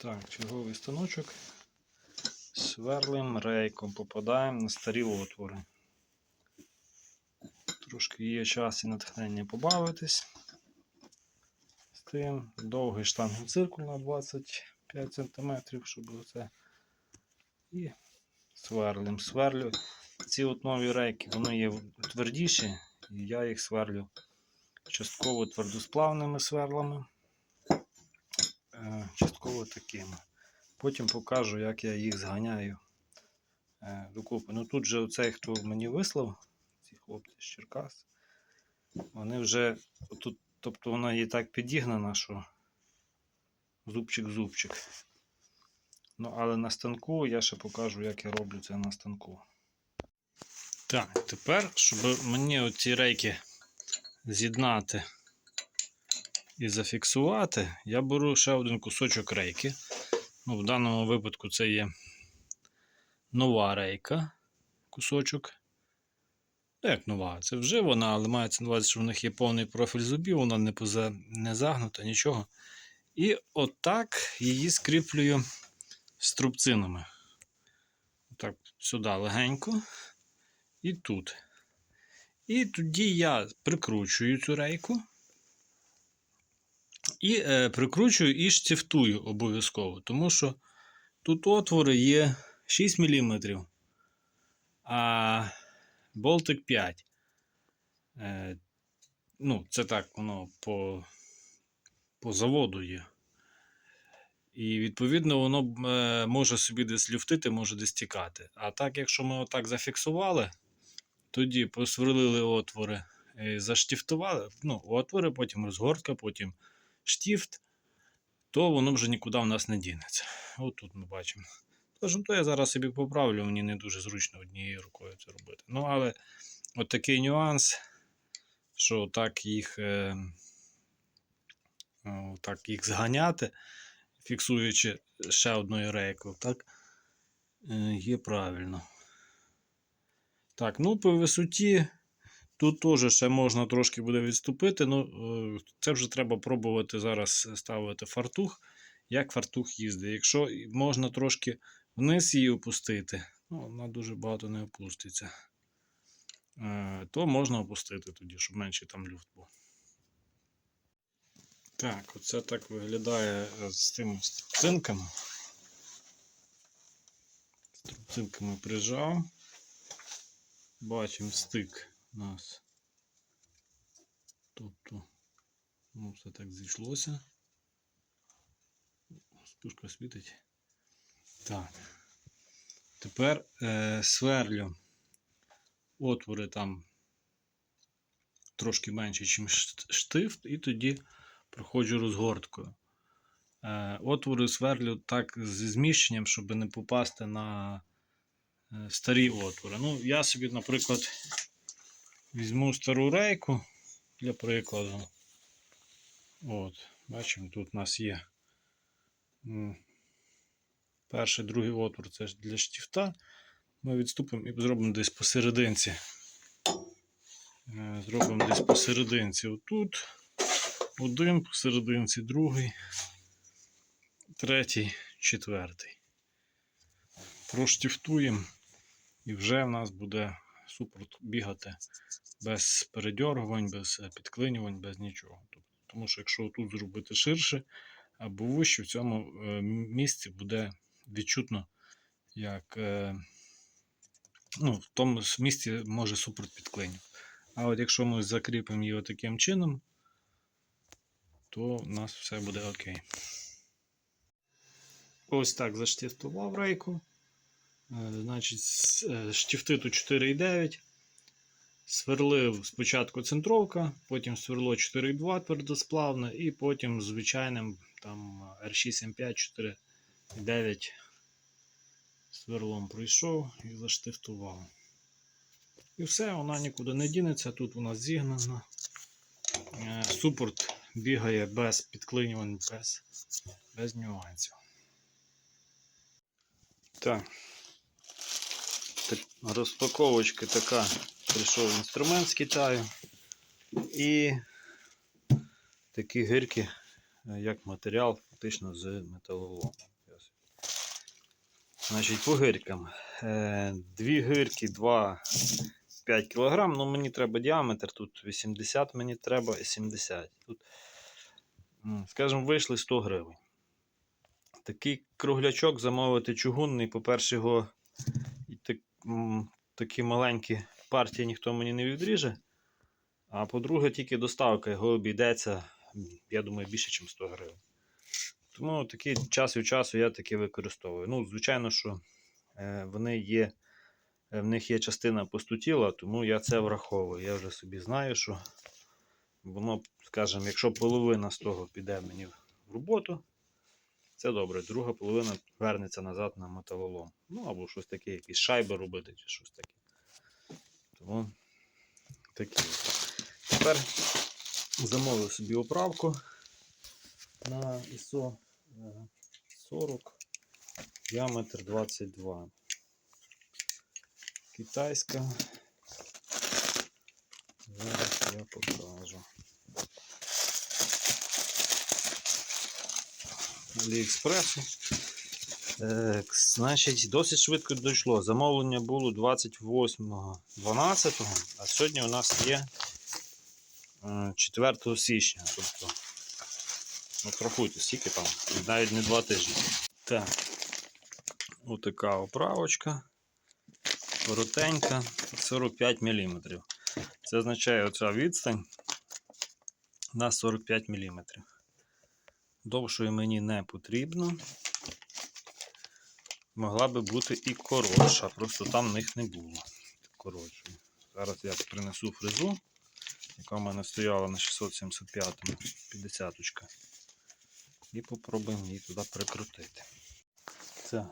Так, черговий станочок. Сверлим рейком, попадаємо на старі отвори. Трошки є час і натхнення побавитись. З тим довгий штангенциркуль на 25 см, щоб оце. І сверлим. Сверлю. Ці от нові рейки, вони є твердіші, і я їх сверлю частково твердосплавними сверлами, частково такими. Потім покажу, як я їх зганяю е, докупи. Ну тут же оцей, хто мені вислав, ці хлопці з Черкас, вони вже тут, тобто вона є так підігнана, що зубчик-зубчик. Ну, але на станку я ще покажу, як я роблю це на станку. Так, тепер, щоб мені оці рейки з'єднати і зафіксувати, я беру ще один кусочок рейки. Ну, в даному випадку це є нова рейка, кусочок. Ну, як нова, це вже вона, але мається на увазі, що в них є повний профіль зубів, вона не, поза, не загнута, нічого. І отак її скріплюю струбцинами. Так, сюди легенько і тут. І тоді я прикручую цю рейку. І е, прикручую і штифтую обов'язково, тому що тут отвори є 6 мм, а болтик 5. Е, ну, це так воно по, по заводу є. І відповідно воно е, може собі десь люфтити, може десь тікати. А так, якщо ми отак зафіксували, тоді посверлили отвори, заштифтували, ну, отвори, потім розгортка, потім штифт, то воно вже нікуди в нас не дінеться. От тут ми бачимо. Тож, то я зараз собі поправлю, мені не дуже зручно однією рукою це робити. Ну, але от такий нюанс, що так їх, е, так їх зганяти, фіксуючи ще одною рейкою, так, е, є правильно. Так, ну по висоті тут теж ще можна трошки буде відступити. Ну, е, це вже треба пробувати зараз ставити фартух. Як фартух їздить. Якщо можна трошки вниз її опустити, ну, вона дуже багато не опуститься, е, то можна опустити тоді, щоб менший там люфт був. Так, оце так виглядає е, з тими струбцинками. Струбцинками прижав. Бачимо стик нас. Тобто, ну, все так зійшлося. Спушка світить. Так. Тепер е, сверлю отвори там трошки менше, ніж штифт, і тоді проходжу розгорткою. Е, отвори сверлю так зі зміщенням, щоб не попасти на е, старі отвори. Ну, я собі, наприклад, візьму стару рейку для прикладу. От, бачимо, тут у нас є перший, другий отвор це для штифта. Ми відступимо і зробимо десь посерединці. Е, Зробимо десь посерединці отут. Один, посерединці другий, третій, четвертий. Проштифтуємо і вже в нас буде супорт бігати без передьоргувань, без е, підклинювань, без нічого. Тому що якщо тут зробити ширше або вище, в цьому е, місці буде відчутно, як е, ну, в тому місці може супорт підклинювати. А от якщо ми закріпимо його таким чином, то у нас все буде окей. Ось так заштифтував рейку. Е, Значить, штифти тут 4,9. Сверлив спочатку центровка, потім сверло 4,2 твердосплавне, і потім звичайним там R6M5 4,9 сверлом пройшов і заштифтував. І все, вона нікуди не дінеться. Тут нас зігнана. Е, Супорт бігає без підклинювань, без, без нюансів. Так. Так, розпаковочка така. Прийшов інструмент з Китаю. І такі гирки е, як матеріал фактично з металолому. Значить, по гиркам. Е, Дві гирки, 2 5 кг. Ну, мені треба діаметр. Тут 80 мені треба і 70. Тут, скажімо, вийшли 100 гривень. Такий круглячок замовити чугунний, по-перше, його такі маленькі партії ніхто мені не відріже. А по-друге, тільки доставка його обійдеться, я думаю, більше, ніж 100 гривень. Тому такий час від часу я таки використовую. Ну, звичайно, що е, вони є, е, в них є частина пустотіла, тому я це враховую. Я вже собі знаю, що воно, скажімо, якщо половина з того піде мені в роботу, це добре. Друга половина вернеться назад на металолом. Ну або щось таке, якісь шайби робити чи щось таке. Тому такі. Тепер замовив собі оправку на ISO е, 40, діаметр 22. Китайська. Зараз я покажу. Аліекспресу. Е, значить, досить швидко дійшло. Замовлення було 28.12, а сьогодні у нас є е, 4 січня. Тобто, ну, рахуйте, скільки там, навіть не 2 тижні. Так, отака оправочка. Коротенька, 45 мм. Це означає, оця відстань на 45 мм. Довшої мені не потрібно. Могла би бути і коротша, просто там них не було. Коротшої. Зараз я принесу фрезу, яка в мене стояла на 675-му, 50 -очка. І попробуємо її туди прикрутити. Так.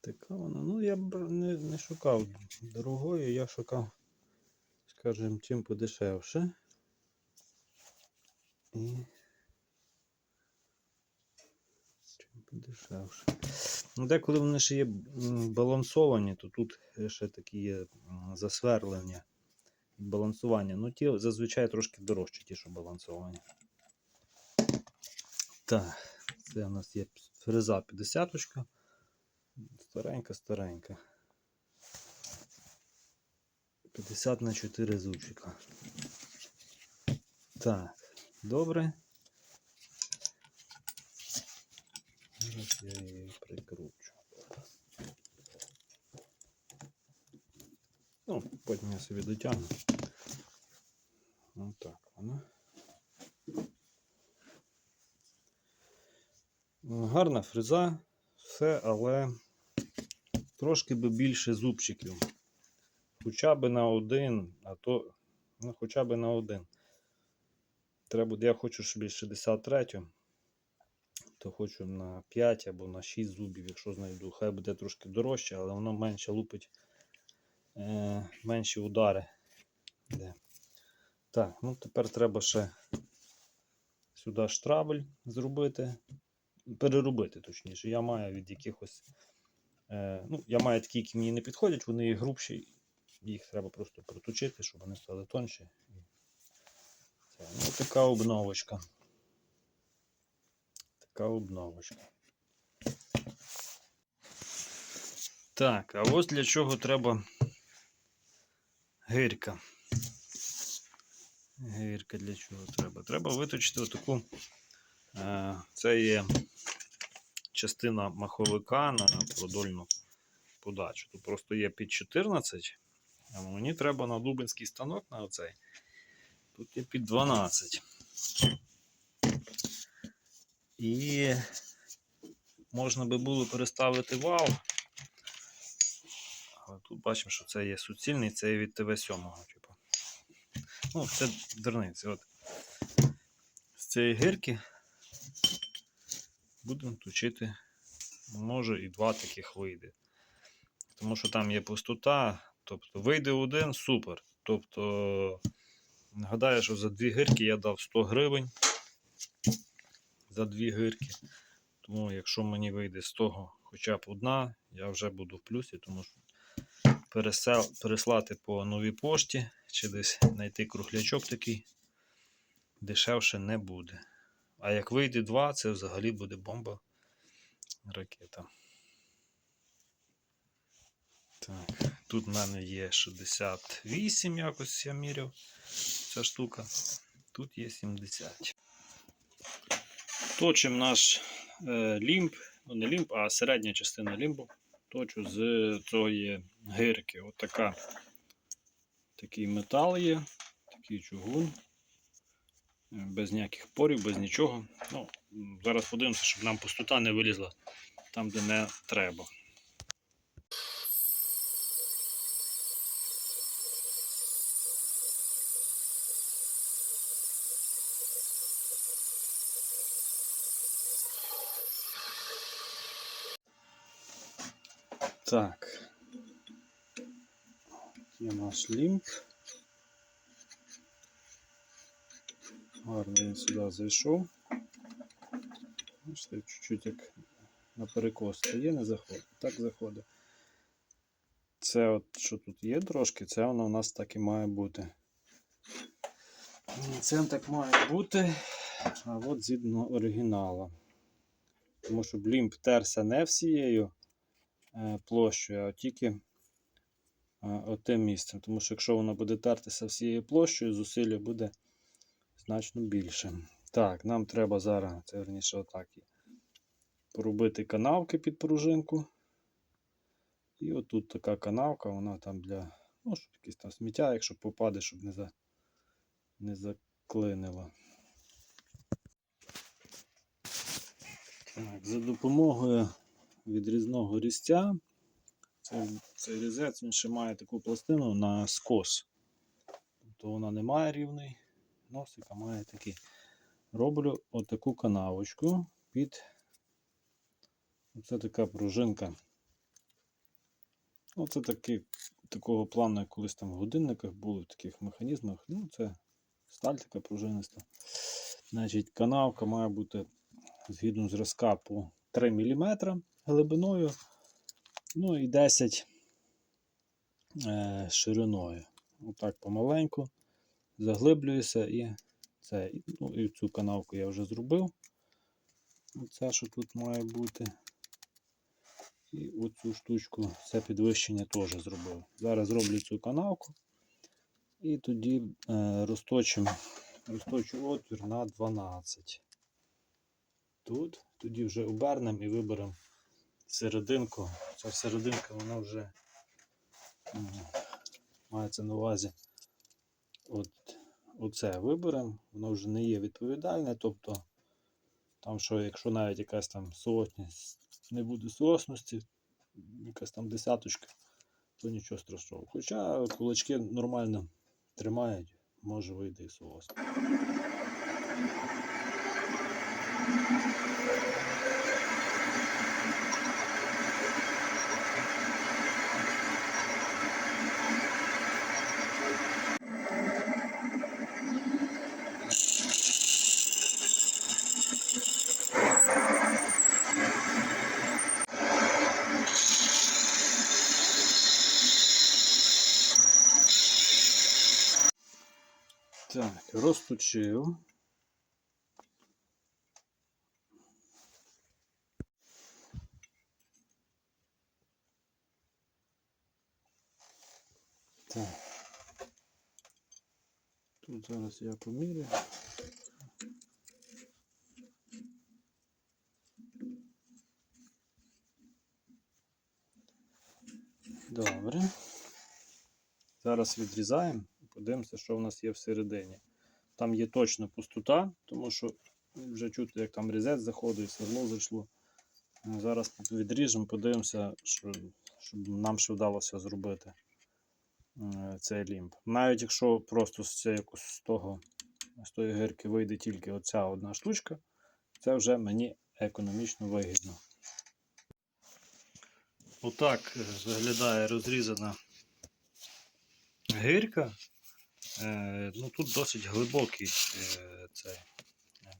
Така вона. Ну, я б не, не шукав дорогою, я шукав, скажімо, чим подешевше. І чим подешевше. Ну, деколи вони ще є балансовані, то тут ще такі є засверлення і балансування. Ну, ті зазвичай трошки дорожчі, ті, що балансовані. Так, це у нас є фреза 50 -очка. Старенька, старенька. 50 на 4 зубчика. Так, добре. Зараз я її прикручу. Ну, потім я собі дотягну. Отак вона. Гарна фреза, все, але трошки би більше зубчиків. Хоча б на один, а то ну, хоча б на один. Треба я хочу, щоб із 63, то хочу на 5 або на 6 зубів, якщо знайду. Хай буде трошки дорожче, але воно менше лупить е, менші удари. Де. Так, ну тепер треба ще сюди штрабль зробити, переробити, точніше. Я маю від якихось. Е, ну, я маю такі, які мені не підходять, вони грубші, їх треба просто проточити, щоб вони стали тонші. Це, ну, така обновочка. Така обновочка. Так, а ось для чого треба гирка. Гирка для чого треба? Треба виточити отаку. Е, це є частина маховика на продольну подачу. Тут просто є під 14, а мені треба на дубинський станок на оцей. Тут є під 12. І можна би було переставити вал. Але тут бачимо, що це є суцільний, це є від ТВ-7. Типу. Ну, це дурниці. От. З цієї гирки будемо точити, може і два таких вийде. Тому що там є пустота, тобто вийде один, супер. Тобто, нагадаю, що за дві гирки я дав 100 гривень. За дві гирки. Тому якщо мені вийде з того хоча б одна, я вже буду в плюсі, тому що пересел, переслати по новій пошті чи десь знайти круглячок такий. Дешевше не буде. А як вийде два, це взагалі буде бомба ракета. Тут в мене є 68, якось я міряв ця штука. Тут є 70. Точимо наш е, лімб, ну не лімб, а середня частина лімбу. Точу з цієї гирки. От такий метал є, такий чугун. Без ніяких порів, без нічого. Ну, зараз подивимося, щоб нам пустота не вилізла там, де не треба. Так. Є наш лімп. Гарно він сюди зайшов. Бачите, чуть-чуть як на перекос стає, не заходить. Так заходить. Це от, що тут є трошки, це воно у нас так і має бути. Це так має бути. А от згідно оригінала. Тому що блімп терся не всією площею, а тільки е, отим місцем. Тому що якщо воно буде тертися всією площею, зусилля буде значно більше. Так, нам треба зараз, це верніше отак, поробити канавки під пружинку. І отут така канавка, вона там для, ну, щоб якісь там сміття, якщо попаде, щоб не, за, не заклинило. Так, за допомогою відрізного різця. Цей, цей різець він ще має таку пластину на скос. Тобто вона не має рівний носик, а має такий. Роблю отаку канавочку під. Це така пружинка. Оце такі, такого плану, як колись там в годинниках були в таких механізмах. Ну, це сталь така пружиниста. Значить, канавка має бути згідно зразка по 3 мм глибиною, ну і 10 е, шириною. Отак помаленьку заглиблююся і це. Ну, і цю канавку я вже зробив. Оце, що тут має бути. І оцю штучку, це підвищення теж зробив. Зараз зроблю цю канавку. І тоді е, розточимо, розточу отвір на 12 тут. Тоді вже обернемо і виберемо серединку. Ця серединка вона вже мається на увазі. От, оце виберемо, воно вже не є відповідальне. Тобто, там, що якщо навіть якась там сотність не буде сосності, якась там десяточка, то нічого страшного. Хоча кулачки нормально тримають, може вийде і соос. Так, розточив. Так. Тут зараз я поміряю. Добре. Зараз відрізаємо і подивимося, що в нас є всередині. Там є точно пустота, тому що вже чути, як там різець заходить, сверло зайшло. Е, Зараз відріжемо, подивимося, що, щоб нам ще вдалося зробити е, цей лімб. Навіть якщо просто з, цієї, з, того, з тої гирки вийде тільки оця одна штучка, це вже мені економічно вигідно. Отак е, виглядає розрізана гирка. Е, ну, тут досить глибокий е, цей, е,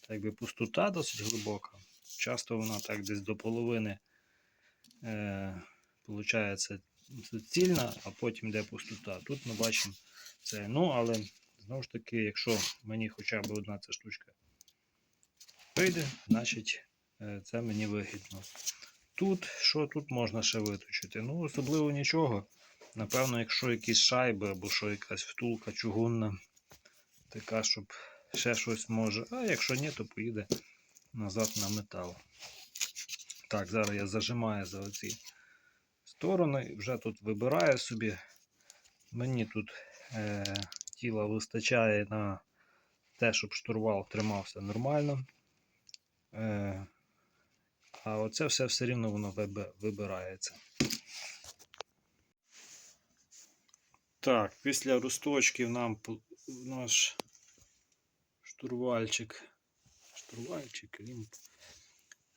так якби пустота досить глибока. Часто вона так десь до половини е, получається суцільна, а потім йде пустота. Тут ми бачимо це. Ну, але знову ж таки, якщо мені хоча б одна ця штучка вийде, значить е, це мені вигідно. Тут, що тут можна ще виточити? Ну, особливо нічого. Напевно, якщо якісь шайби або що якась втулка чугунна, така, щоб ще щось може. А якщо ні, то поїде назад на метал. Так, зараз я зажимаю за оці сторони, вже тут вибираю собі. Мені тут е, тіла вистачає на те, щоб штурвал тримався нормально. Е, а оце все все рівно воно вибирається. Так, після росточків нам наш штурвальчик, штурвальчик, він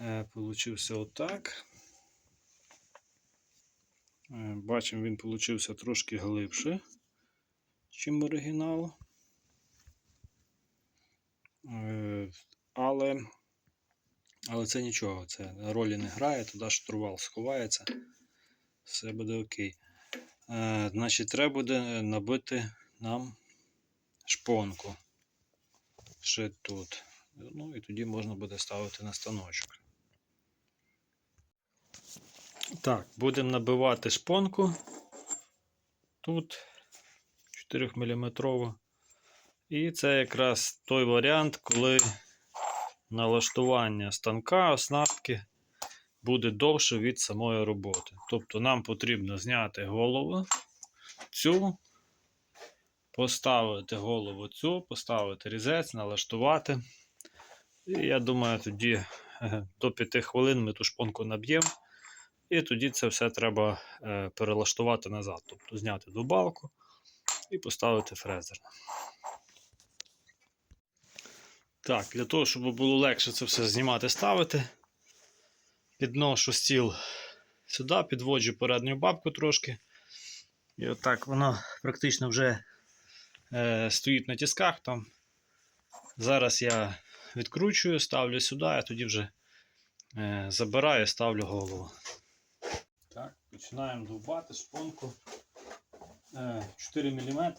е, получився отак. Е, Бачимо, він получився трошки глибше, чим оригінал. Е, Але, але це нічого, це ролі не грає, туди штурвал сховається, все буде окей. Е, Значить, треба буде набити нам шпонку ще тут. Ну і тоді можна буде ставити на станочок. Так, будемо набивати шпонку тут 4 мм. І це якраз той варіант, коли налаштування станка, оснастки буде довше від самої роботи. Тобто нам потрібно зняти голову цю, поставити голову цю, поставити різець, налаштувати. І я думаю, тоді е, до 5 хвилин ми ту шпонку наб'ємо. І тоді це все треба е, перелаштувати назад. Тобто зняти дубалку і поставити фрезер. Так, для того, щоб було легше це все знімати, ставити, підношу стіл сюди, підводжу передню бабку трошки. І отак воно практично вже е, стоїть на тісках там. Зараз я відкручую, ставлю сюди, а тоді вже е, забираю, ставлю голову. Так, починаємо довбати шпонку. Е, 4 мм.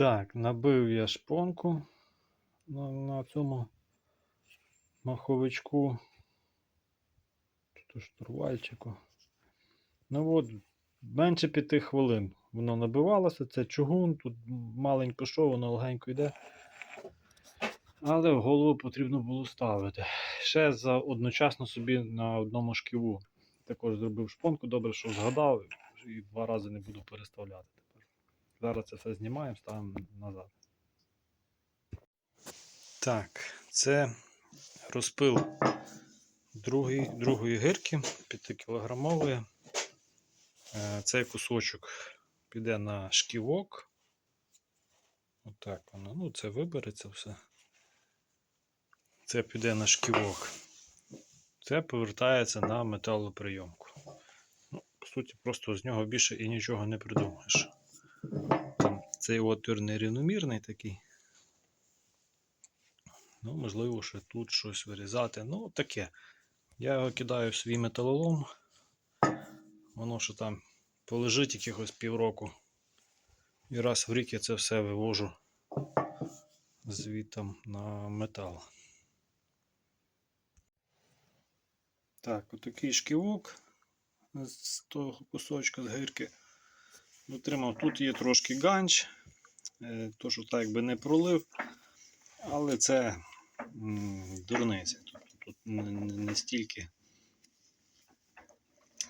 Так, набив я шпонку на, на цьому маховичку. Тут штурвальчику. Ну от, менше п'яти хвилин воно набивалося. Це чугун, тут маленько що, воно легенько йде. Але в голову потрібно було ставити. Ще за одночасно собі на одному шківу. Також зробив шпонку, добре, що згадав, і два рази не буду переставляти. Зараз це все знімаємо, ставимо назад. Так, це розпил другої, другої гирки 5-кілограмової. Е, Цей кусочок піде на шківок. Отак воно. Ну, це вибереться все. Це піде на шківок. Це повертається на металоприйомку. Ну, по суті, просто з нього більше і нічого не придумаєш. Там цей отвір нерівномірний такий. Ну, можливо, ще тут щось вирізати. Ну, таке. Я його кидаю в свій металолом. Воно що там полежить якихось півроку. І раз в рік я це все вивожу звітом на метал. Так, отакий шківок з того кусочка з гирки. Отримав. Тут є трошки ганч, е, то що так якби не пролив, але це дурниця. Тобто тут не- не стільки,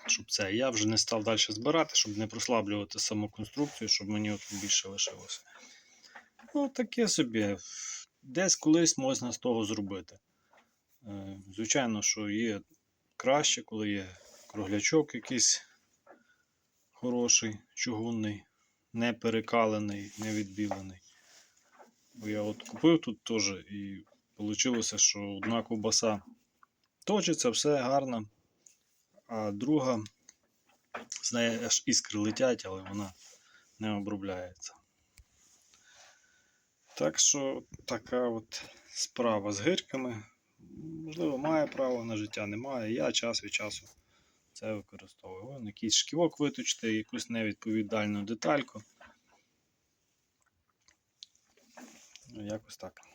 щоб це. Я вже не став далі збирати, щоб не прослаблювати саму конструкцію, щоб мені от більше лишилося. Ну, таке собі. Десь колись можна з того зробити. Е, Звичайно, що є краще, коли є круглячок якийсь хороший, чугунний, не перекалений, не відбілений. Бо я от купив тут теж і вийшло, що одна ковбаса точиться, все гарно, а друга з неї аж іскри летять, але вона не обробляється. Так що така от справа з гирками. Можливо, має право на життя, немає. Я час від часу це використовую. Вон якийсь шківок виточити, якусь невідповідальну детальку. Якось так.